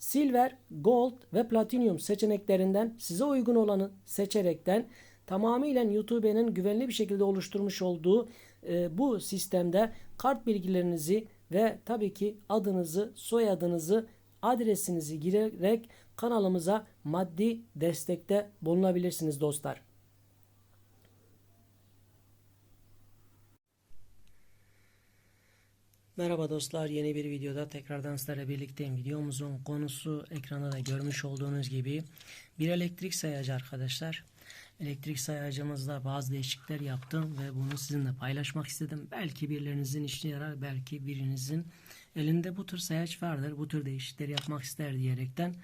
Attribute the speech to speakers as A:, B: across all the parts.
A: Silver, Gold ve Platinum seçeneklerinden size uygun olanı seçerekten tamamıyla YouTube'nin güvenli bir şekilde oluşturmuş olduğu e, bu sistemde kart bilgilerinizi ve tabii ki adınızı, soyadınızı, adresinizi girerek kanalımıza maddi destekte bulunabilirsiniz dostlar. Merhaba dostlar yeni bir videoda tekrardan sizlerle birlikteyim. Videomuzun konusu ekranda da görmüş olduğunuz gibi bir elektrik sayacı arkadaşlar. Elektrik sayacımızda bazı değişiklikler yaptım ve bunu sizinle paylaşmak istedim. Belki birilerinizin işine yarar belki birinizin elinde bu tür sayaç vardır. Bu tür değişiklikler yapmak ister diyerekten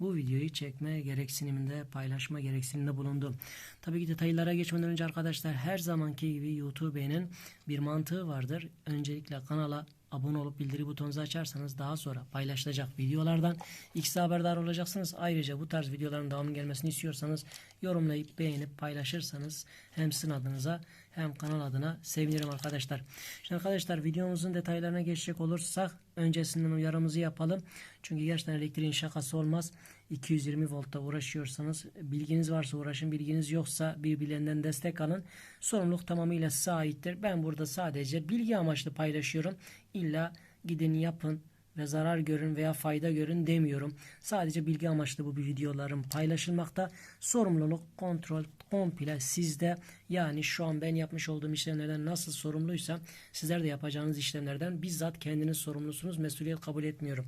A: bu videoyu çekme gereksiniminde paylaşma gereksiniminde bulundum. Tabii ki detaylara geçmeden önce arkadaşlar her zamanki gibi YouTube'nin bir mantığı vardır. Öncelikle kanala abone olup bildiri butonunuzu açarsanız daha sonra paylaşılacak videolardan ilk haberdar olacaksınız. Ayrıca bu tarz videoların devamı gelmesini istiyorsanız yorumlayıp beğenip paylaşırsanız hem sizin adınıza hem kanal adına sevinirim arkadaşlar. Şimdi arkadaşlar videomuzun detaylarına geçecek olursak öncesinden uyarımızı yapalım. Çünkü gerçekten elektriğin şakası olmaz. 220 voltta uğraşıyorsanız bilginiz varsa uğraşın bilginiz yoksa birbirlerinden destek alın. Sorumluluk tamamıyla size aittir. Ben burada sadece bilgi amaçlı paylaşıyorum. İlla gidin yapın ve zarar görün veya fayda görün demiyorum. Sadece bilgi amaçlı bu videolarım paylaşılmakta. Sorumluluk, kontrol komple sizde. Yani şu an ben yapmış olduğum işlemlerden nasıl sorumluysam sizler de yapacağınız işlemlerden bizzat kendiniz sorumlusunuz. Mesuliyet kabul etmiyorum.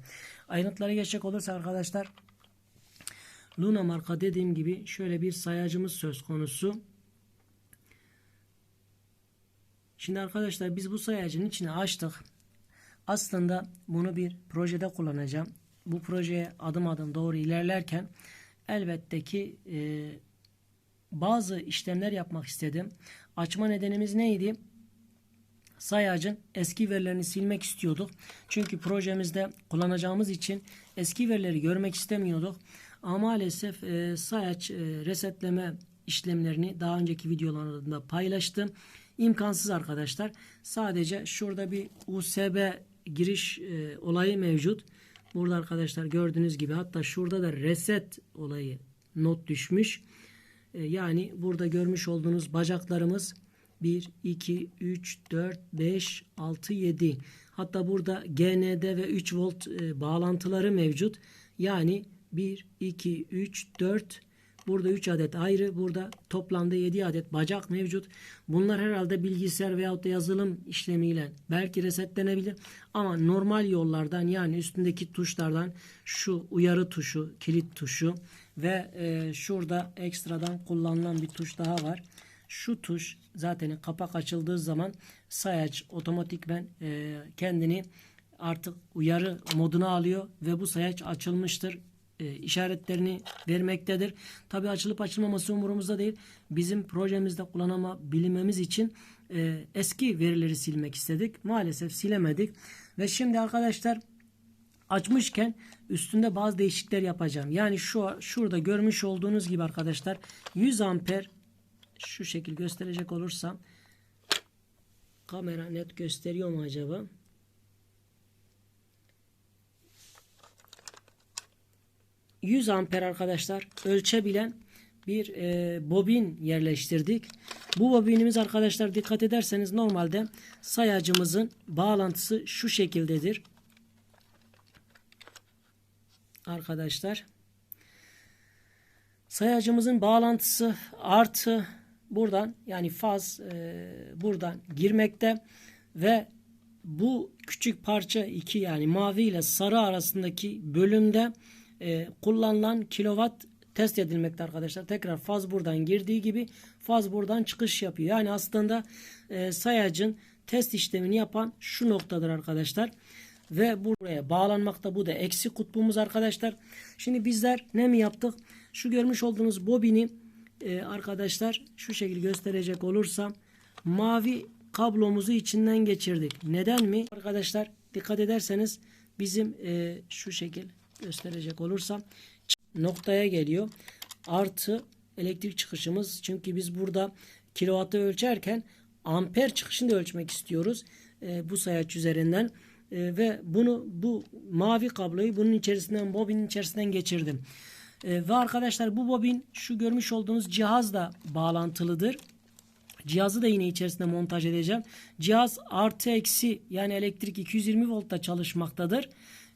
A: Ayrıntılara geçecek olursa arkadaşlar Luna marka dediğim gibi şöyle bir sayacımız söz konusu. Şimdi arkadaşlar biz bu sayacın içine açtık. Aslında bunu bir projede kullanacağım. Bu projeye adım adım doğru ilerlerken elbette ki e, bazı işlemler yapmak istedim. Açma nedenimiz neydi? Sayacın eski verilerini silmek istiyorduk. Çünkü projemizde kullanacağımız için eski verileri görmek istemiyorduk. Ama maalesef e, sayaç e, resetleme işlemlerini daha önceki videolarında paylaştım. İmkansız arkadaşlar. Sadece şurada bir USB giriş e, olayı mevcut. Burada arkadaşlar gördüğünüz gibi hatta şurada da reset olayı not düşmüş. E, yani burada görmüş olduğunuz bacaklarımız 1, 2, 3, 4, 5, 6, 7. Hatta burada GND ve 3 volt e, bağlantıları mevcut. Yani 1, 2, 3, 4 Burada 3 adet ayrı. Burada toplamda 7 adet bacak mevcut. Bunlar herhalde bilgisayar veyahut da yazılım işlemiyle belki resetlenebilir. Ama normal yollardan yani üstündeki tuşlardan şu uyarı tuşu, kilit tuşu ve e, şurada ekstradan kullanılan bir tuş daha var. Şu tuş zaten kapak açıldığı zaman sayaç otomatikmen e, kendini artık uyarı moduna alıyor ve bu sayaç açılmıştır e, işaretlerini vermektedir. Tabi açılıp açılmaması umurumuzda değil. Bizim projemizde kullanabilmemiz için e, eski verileri silmek istedik. Maalesef silemedik. Ve şimdi arkadaşlar açmışken üstünde bazı değişiklikler yapacağım. Yani şu şurada görmüş olduğunuz gibi arkadaşlar 100 amper şu şekil gösterecek olursam kamera net gösteriyor mu acaba? 100 amper arkadaşlar ölçebilen bir e, bobin yerleştirdik. Bu bobinimiz arkadaşlar dikkat ederseniz normalde sayacımızın bağlantısı şu şekildedir. Arkadaşlar sayacımızın bağlantısı artı buradan yani faz e, buradan girmekte ve bu küçük parça iki yani mavi ile sarı arasındaki bölümde e, kullanılan kilowatt test edilmekte arkadaşlar. Tekrar faz buradan girdiği gibi faz buradan çıkış yapıyor. Yani aslında e, sayacın test işlemini yapan şu noktadır arkadaşlar. Ve buraya bağlanmakta bu da eksi kutbumuz arkadaşlar. Şimdi bizler ne mi yaptık? Şu görmüş olduğunuz bobini e, arkadaşlar şu şekilde gösterecek olursam mavi kablomuzu içinden geçirdik. Neden mi? Arkadaşlar dikkat ederseniz bizim e, şu şekil gösterecek olursam noktaya geliyor. Artı elektrik çıkışımız. Çünkü biz burada kilovatı ölçerken amper çıkışını da ölçmek istiyoruz. E, bu sayaç üzerinden. E, ve bunu bu mavi kabloyu bunun içerisinden bobinin içerisinden geçirdim. E, ve arkadaşlar bu bobin şu görmüş olduğunuz cihazla bağlantılıdır. Cihazı da yine içerisinde montaj edeceğim. Cihaz artı eksi yani elektrik 220 voltta çalışmaktadır.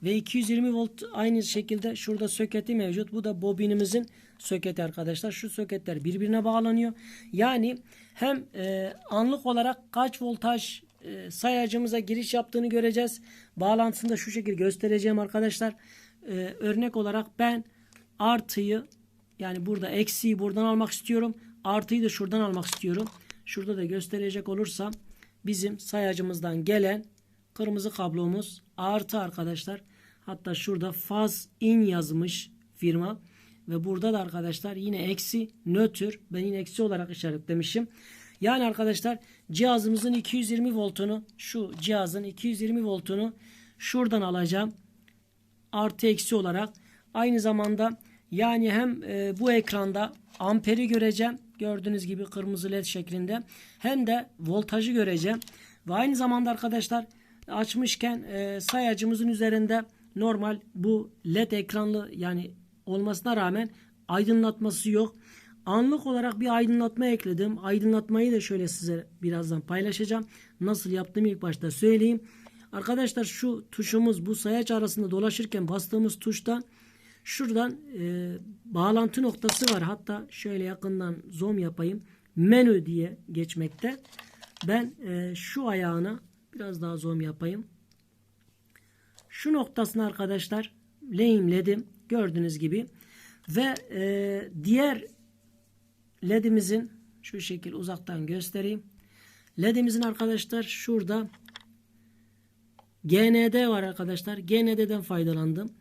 A: Ve 220 volt aynı şekilde şurada soketi mevcut. Bu da bobinimizin soketi arkadaşlar. Şu soketler birbirine bağlanıyor. Yani hem e, anlık olarak kaç voltaj e, sayacımıza giriş yaptığını göreceğiz. Bağlantısını da şu şekilde göstereceğim arkadaşlar. E, örnek olarak ben artıyı yani burada eksiği buradan almak istiyorum. Artıyı da şuradan almak istiyorum. Şurada da gösterecek olursam bizim sayacımızdan gelen kırmızı kablomuz artı arkadaşlar. Hatta şurada faz in yazmış firma. Ve burada da arkadaşlar yine eksi nötr. Ben yine eksi olarak işaretlemişim. Yani arkadaşlar cihazımızın 220 voltunu şu cihazın 220 voltunu şuradan alacağım. Artı eksi olarak. Aynı zamanda yani hem e, bu ekranda amperi göreceğim. Gördüğünüz gibi kırmızı led şeklinde. Hem de voltajı göreceğim. Ve aynı zamanda arkadaşlar açmışken e, sayacımızın üzerinde normal bu led ekranlı yani olmasına rağmen aydınlatması yok. Anlık olarak bir aydınlatma ekledim. Aydınlatmayı da şöyle size birazdan paylaşacağım. Nasıl yaptığımı ilk başta söyleyeyim. Arkadaşlar şu tuşumuz bu sayaç arasında dolaşırken bastığımız tuşta şuradan e, bağlantı noktası var. Hatta şöyle yakından zoom yapayım. Menü diye geçmekte. Ben e, şu ayağına biraz daha zoom yapayım. Şu noktasını arkadaşlar lehimledim. Gördüğünüz gibi. Ve e, diğer ledimizin şu şekil uzaktan göstereyim. Ledimizin arkadaşlar şurada GND var arkadaşlar. GND'den faydalandım.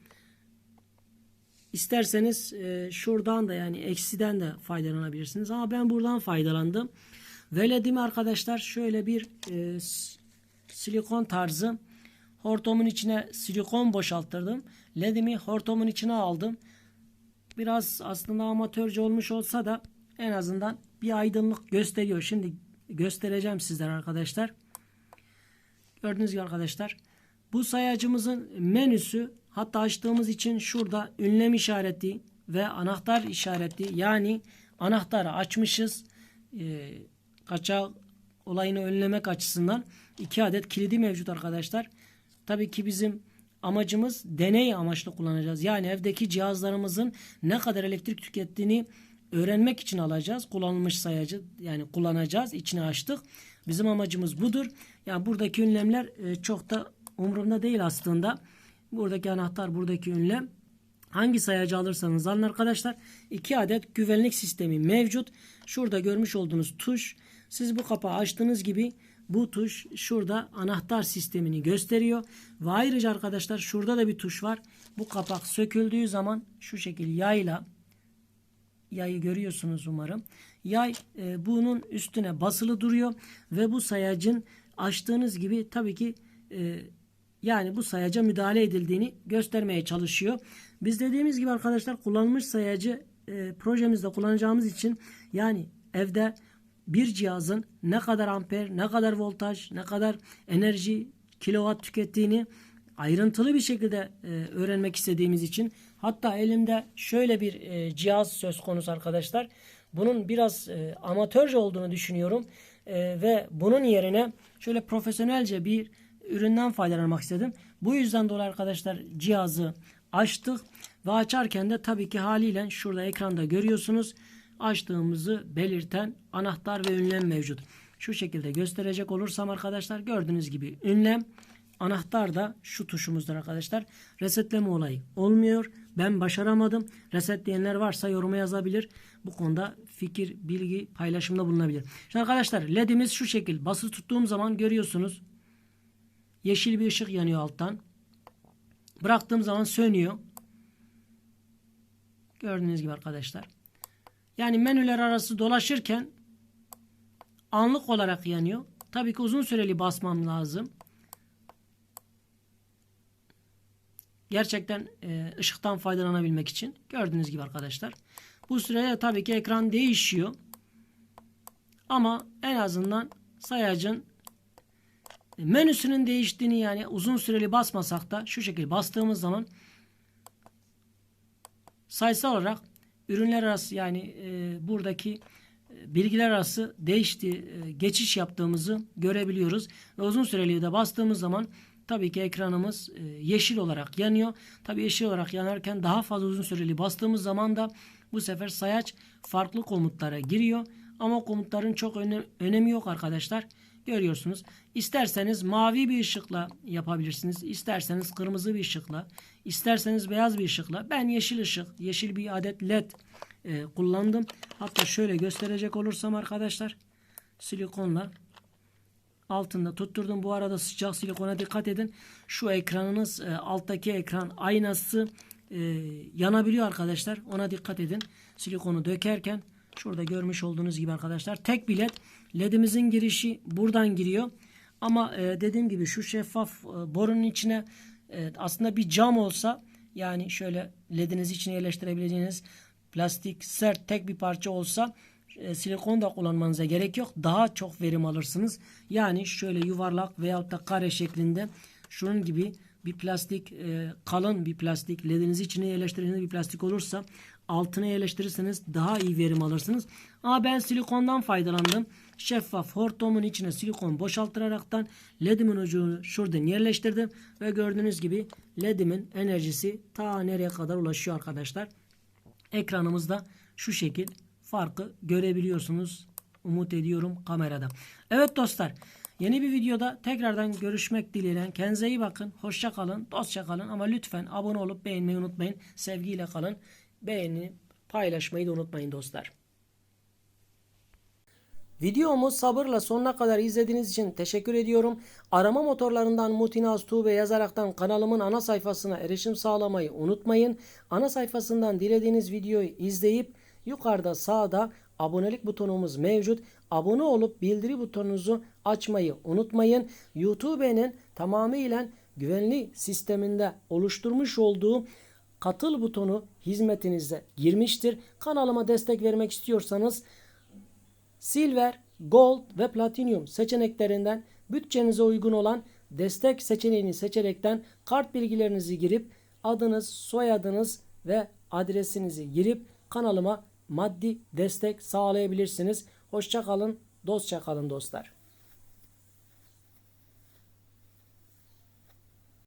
A: İsterseniz e, şuradan da yani eksiden de faydalanabilirsiniz. Ama ben buradan faydalandım. Ve ledimi arkadaşlar şöyle bir e, silikon tarzı hortumun içine silikon boşalttırdım. Ledimi hortumun içine aldım. Biraz aslında amatörce olmuş olsa da en azından bir aydınlık gösteriyor. Şimdi göstereceğim sizlere arkadaşlar. Gördüğünüz gibi arkadaşlar bu sayacımızın menüsü hatta açtığımız için şurada ünlem işareti ve anahtar işareti yani anahtarı açmışız. E, kaçak olayını önlemek açısından iki adet kilidi mevcut arkadaşlar. Tabii ki bizim amacımız deney amaçlı kullanacağız. Yani evdeki cihazlarımızın ne kadar elektrik tükettiğini öğrenmek için alacağız. Kullanılmış sayacı yani kullanacağız. İçine açtık. Bizim amacımız budur. Yani buradaki ünlemler e, çok da umurumda değil aslında. Buradaki anahtar, buradaki ünlem. Hangi sayacı alırsanız alın arkadaşlar. iki adet güvenlik sistemi mevcut. Şurada görmüş olduğunuz tuş. Siz bu kapağı açtığınız gibi bu tuş şurada anahtar sistemini gösteriyor. Ve ayrıca arkadaşlar şurada da bir tuş var. Bu kapak söküldüğü zaman şu şekil yayla yayı görüyorsunuz umarım. Yay e, bunun üstüne basılı duruyor ve bu sayacın açtığınız gibi tabii ki e, yani bu sayaca müdahale edildiğini göstermeye çalışıyor. Biz dediğimiz gibi arkadaşlar kullanılmış sayacı e, projemizde kullanacağımız için yani evde bir cihazın ne kadar amper, ne kadar voltaj, ne kadar enerji, kilowatt tükettiğini ayrıntılı bir şekilde e, öğrenmek istediğimiz için hatta elimde şöyle bir e, cihaz söz konusu arkadaşlar. Bunun biraz e, amatörce olduğunu düşünüyorum e, ve bunun yerine şöyle profesyonelce bir üründen faydalanmak istedim. Bu yüzden dolayı arkadaşlar cihazı açtık ve açarken de tabii ki haliyle şurada ekranda görüyorsunuz açtığımızı belirten anahtar ve ünlem mevcut. Şu şekilde gösterecek olursam arkadaşlar gördüğünüz gibi ünlem anahtar da şu tuşumuzdur arkadaşlar. Resetleme olayı olmuyor. Ben başaramadım. Resetleyenler varsa yoruma yazabilir. Bu konuda fikir, bilgi paylaşımda bulunabilir. Şimdi arkadaşlar ledimiz şu şekil. Basılı tuttuğum zaman görüyorsunuz. Yeşil bir ışık yanıyor alttan. Bıraktığım zaman sönüyor. Gördüğünüz gibi arkadaşlar. Yani menüler arası dolaşırken anlık olarak yanıyor. Tabii ki uzun süreli basmam lazım. Gerçekten e, ışıktan faydalanabilmek için. Gördüğünüz gibi arkadaşlar. Bu sürede tabii ki ekran değişiyor. Ama en azından sayacın menüsünün değiştiğini yani uzun süreli basmasak da şu şekilde bastığımız zaman sayısal olarak ürünler arası yani e, buradaki e, bilgiler arası değişti, e, geçiş yaptığımızı görebiliyoruz. Ve uzun süreli de bastığımız zaman tabii ki ekranımız e, yeşil olarak yanıyor. Tabii yeşil olarak yanarken daha fazla uzun süreli bastığımız zaman da bu sefer sayaç farklı komutlara giriyor. Ama komutların çok öne- önemi yok arkadaşlar. Görüyorsunuz. İsterseniz mavi bir ışıkla yapabilirsiniz. İsterseniz kırmızı bir ışıkla. isterseniz beyaz bir ışıkla. Ben yeşil ışık, yeşil bir adet led e, kullandım. Hatta şöyle gösterecek olursam arkadaşlar. Silikonla altında tutturdum. Bu arada sıcak silikona dikkat edin. Şu ekranınız e, alttaki ekran aynası e, yanabiliyor arkadaşlar. Ona dikkat edin. Silikonu dökerken şurada görmüş olduğunuz gibi arkadaşlar tek bir led. Ledimizin girişi buradan giriyor. Ama e, dediğim gibi şu şeffaf e, borunun içine e, aslında bir cam olsa yani şöyle lediniz içine yerleştirebileceğiniz plastik sert tek bir parça olsa e, silikon da kullanmanıza gerek yok. Daha çok verim alırsınız. Yani şöyle yuvarlak veyahut da kare şeklinde şunun gibi bir plastik e, kalın bir plastik ledinizi içine yerleştirdiğiniz bir plastik olursa altına yerleştirirseniz daha iyi verim alırsınız. Ama ben silikondan faydalandım. Şeffaf hortumun içine silikon boşaltıraraktan ledimin ucunu şuradan yerleştirdim ve gördüğünüz gibi ledimin enerjisi ta nereye kadar ulaşıyor arkadaşlar. Ekranımızda şu şekil farkı görebiliyorsunuz. Umut ediyorum kamerada. Evet dostlar yeni bir videoda tekrardan görüşmek dileğiyle. Kendinize iyi bakın. Hoşça kalın. Dostça kalın. Ama lütfen abone olup beğenmeyi unutmayın. Sevgiyle kalın. Beğeni paylaşmayı da unutmayın dostlar. Videomu sabırla sonuna kadar izlediğiniz için teşekkür ediyorum. Arama motorlarından Mutinaz Tuğbe yazaraktan kanalımın ana sayfasına erişim sağlamayı unutmayın. Ana sayfasından dilediğiniz videoyu izleyip yukarıda sağda abonelik butonumuz mevcut. Abone olup bildiri butonunuzu açmayı unutmayın. YouTube'nin tamamıyla güvenli sisteminde oluşturmuş olduğu katıl butonu hizmetinize girmiştir. Kanalıma destek vermek istiyorsanız Silver, Gold ve Platinum seçeneklerinden bütçenize uygun olan destek seçeneğini seçerekten kart bilgilerinizi girip adınız, soyadınız ve adresinizi girip kanalıma maddi destek sağlayabilirsiniz. Hoşça kalın, dostça kalın dostlar.